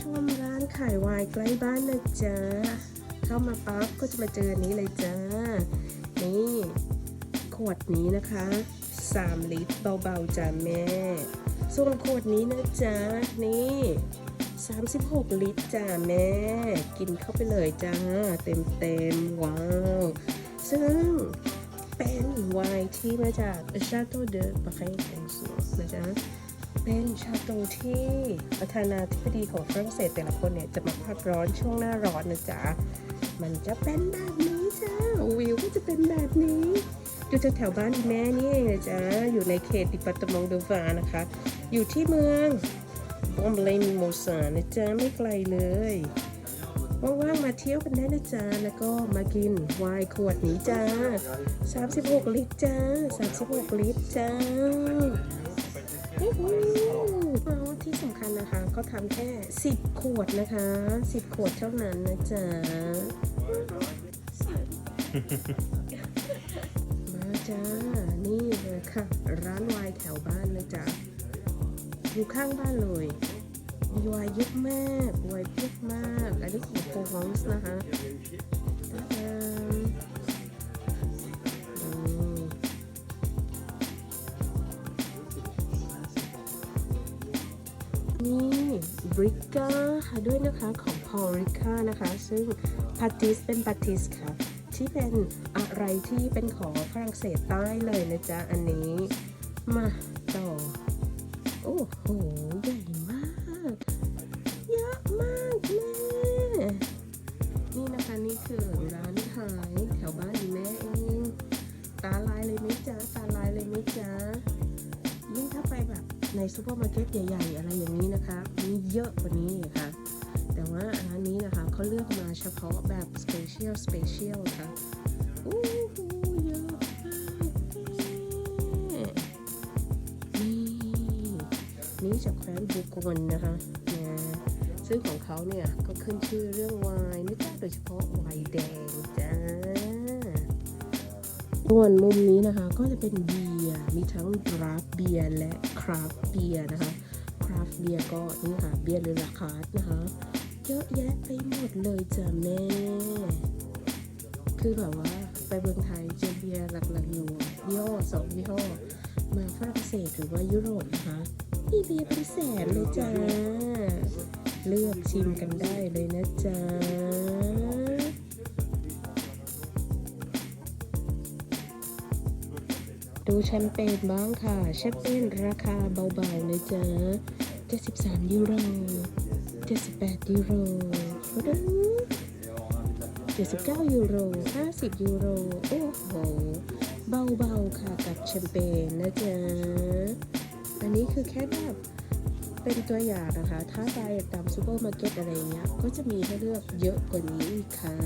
ชมร้านขายไวน์ใกล้บ้านนะจ๊ะ เข้ามาปั๊บก็จะมาเจอนี้เลยจ้า นี่ขวดนี้นะคะ 3 ลิตรเบาๆจ้ะแม่ ส่วนขวดนี้นะจ๊ะ นี่ 36 ลิตรจ้ะแม่ กินเข้าไปเลยจ้า เต็มๆ ว้าว ซึ่งเป็นไวน์ที่มาจากชาโตเดอปาเกงสูนะจ๊ะ เป็นชาโตที่ประธานาธิบดีของฝรั่งเศสแต่ละคนเนี่ยจะมาพักร้อนช่วงหน้าร้อนนะจ๊ะ มันจะเป็นแบบนี้จ้าวิวก็จะเป็นแบบนี้ อยู่แถวบ้านแม่นี่เองนะจ๊ะ อยู่ในเขตดิปัตตมงเดวานะคะ อยู่ที่เมืองบอมเลมิโมซานะจ๊ะ ไม่ไกลเลยว่างๆมาเที่ยวกันได้นะจ๊ะ แล้วก็มากินไวน์ขวดนี้จ้า 36 ลิตรจ้า 36 ลิตรจ้า แล้วที่สำคัญนะคะก็ทำแค่ 10 ขวดนะคะ 10 ขวดเท่านั้นนะจ๊ะ มาจ้า นี่เลยค่ะ ร้านวายแถวบ้านนะจ๊ะ อยู่ข้างบ้านเลยมีวายเยอะมากวายเยอะมาก อันนี้ของโฟร์ฮองส์นะคะ นี่บริก้าด้วยนะคะของพอริก้านะคะ ซึ่งพาติสเป็นพาติสค่ะ ที่เป็นอะไรที่เป็นของฝรั่งเศสใต้เลยนะจ๊ะ อันนี้ มาต่อ โอ้โห ใหญ่มาก เยอะมากแม่นี่นะคะ นี่คือร้านขายแถวบ้านแม่เอง ตาลายเลยไหมจ๊ะ ตาลายเลยไหมจ๊ะ ในซูเปอร์มาร์เก็ตใหญ่ ๆ อะไรอย่างนี้นะคะ มีเยอะกว่านี้อีกค่ะ แต่ว่าร้านนี้นะคะเขาเลือกมาเฉพาะแบบสเปเชียลสเปเชียลค่ะโอ้โหเยอะมากนี่นี่จากแคว้นบูกอนนะคะนะซึ่งของเขาเนี่ยก็ขึ้นชื่อเรื่องไวน์นะจ๊ะโดยเฉพาะไวน์แดงจ้า ส่วนมุมนี้นะคะก็จะเป็นเบียร์มีทั้งดราฟเบียร์และคราฟเบียร์นะคะคราฟเบียร์ก็นี่ค่ะเบียร์เรือราคานะคะเยอะแยะไปหมดเลยจ้ะแม่ คือแบบว่าไปเมืองไทยเจอเบียร์หลักๆอยู่ยี่ห้อสองยี่ห้อมาฝรั่งเศสหรือว่ายุโรปนะคะมีเบียร์เป็นแสนเลยจ้า เลือกชิมกันได้เลยนะจ๊ะ ดูแชมเปญบ้างค่ะ แชมเปญราคาเบาๆเลยจ้า73 ยูโร 78 ยูโร79 ยูโร 50 ยูโร โอ้โห เบาๆค่ะกับแชมเปญนะจ๊ะ อันนี้คือแค่แบบเป็นตัวอย่างนะคะ ถ้าไปตามซูเปอร์มาร์เก็ตอะไรเงี้ย ก็จะมีให้เลือกเยอะกว่านี้อีกค่ะ